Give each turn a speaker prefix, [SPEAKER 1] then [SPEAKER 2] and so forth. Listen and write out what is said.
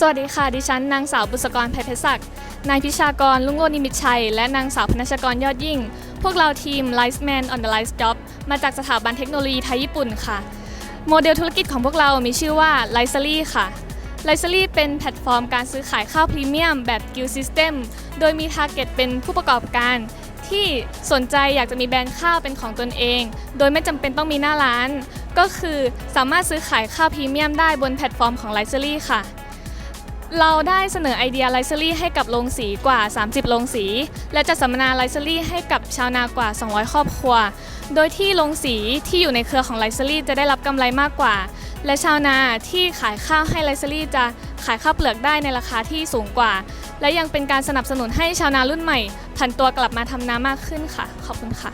[SPEAKER 1] สวัสดีค่ะ ดิฉันนางสาวบุษกรไพเพชรศักดิ์นายพิชากรลุงโรจน์นิมิตชัย และนางสาวพนัชกรยอดยิ่ง พวกเราทีม l i c e Man on the Lice Job มาจากสถาบันเทคโนโลยีไทยญี่ปุ่นค่ะ โมเดลธุรกิจของพวกเรามีชื่อว่า l i c e r y ค่ะ l i c e r y เป็นแพลตฟอร์มการซื้อขายข้าวพรีเมียมแบบ Guild System โดยมีทาร์เก็ตเป็นผู้ประกอบการ ที่สนใจอยากจะมีแบรนด์ข้าวเป็นของตนเอง โดยไม่จำเป็นต้องมีหน้าร้าน ก็คือสามารถซื้อขายข้าวพรีเมียมได้บนแพลตฟอร์มของ l i c e r y ค่ะ เราได้เสนอไอเดียไลซ์รี่ให้กับโรงสีกว่า 30 โรงสี และจัดสัมมนาไลซ์รี่ให้กับชาวนากว่า 200 ครอบครัว โดยที่โรงสีที่อยู่ในเครือของไลซ์รี่จะได้รับกำไรมากกว่า และชาวนาที่ขายข้าวให้ไลซ์รี่จะขายข้าวเปลือกได้ในราคาที่สูงกว่า และยังเป็นการสนับสนุนให้ชาวนารุ่นใหม่ผันตัวกลับมาทำนามากขึ้นค่ะ ขอบคุณค่ะ